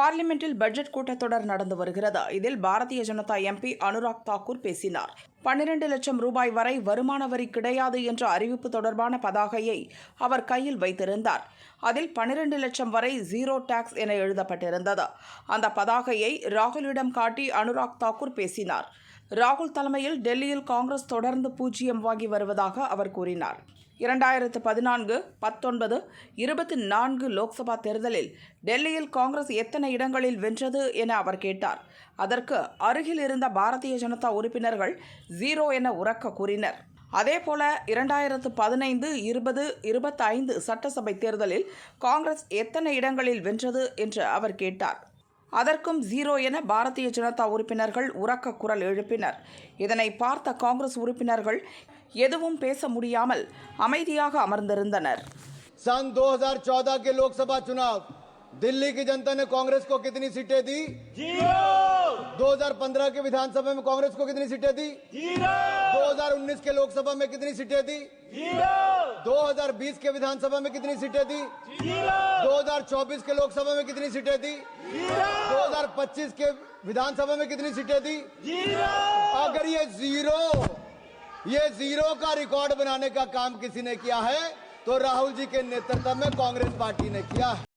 பார்லிமெண்டில் budget கூட்டத்தொடர் நடந்து வருகிறது. இதில் பாரதிய ஜனதா எம்பி அனுராக் தாக்கூர் பேசினார். பன்னிரண்டு லட்சம் ரூபாய் வரை வருமான வரி கிடையாது என்ற அறிவிப்பு தொடர்பான பதாகையை அவர் கையில் வைத்திருந்தார். அதில் பன்னிரண்டு லட்சம் வரை ஜீரோ டாக்ஸ் என எழுதப்பட்டிருந்தது. அந்த பதாகையை ராகுலிடம் காட்டி அனுராக் தாக்கூர் பேசினார். ராகுல் தலைமையில் டெல்லியில் காங்கிரஸ் தொடர்ந்து பூஜ்ஜியம் வாங்கி வருவதாக அவர் கூறினார். இரண்டாயிரத்து பதினான்கு பத்தொன்பது இருபத்தி நான்கு லோக்சபா தேர்தலில் டெல்லியில் காங்கிரஸ் எத்தனை இடங்களில் வென்றது என அவர் கேட்டார். அதற்கு அருகில் இருந்த பாரதிய ஜனதா உறுப்பினர்கள் ஜீரோ என உறக்க கூறினர். அதேபோல இரண்டாயிரத்து பதினைந்து இருபது இருபத்தைந்து சட்டசபை தேர்தலில் காங்கிரஸ் எத்தனை இடங்களில் வென்றது என்று அவர் கேட்டார். அதற்கும் ஜீரோ என பாரதிய ஜனதா உறுப்பினர்கள் உரக்க குரல் எழுப்பினர் இதனை பார்த்த காங்கிரஸ் உறுப்பினர்கள் எதுவும் பேச முடியாமல் அமைதியாக அமர்ந்திருந்தனர் सन 2014 के लोकसभा चुनाव दिल्ली की जनता ने कांग्रेस को कितनी सीटें दी जीरो 2015 के विधानसभा में कांग्रेस को कितनी सीटें दी जीरो 2019 के लोकसभा में कितनी सीटें दी जीरो 2020 के विधानसभा में कितनी सीटें दी जीरो 2024 के लोकसभा में कितनी सीटें थी? ज़ीरो 2025 के विधानसभा में कितनी सीटें थी? अगर ये ज़ीरो ये ज़ीरो का रिकॉर्ड बनाने का काम किसी ने किया है तो राहुल जी के नेतृत्व में कांग्रेस पार्टी ने किया है।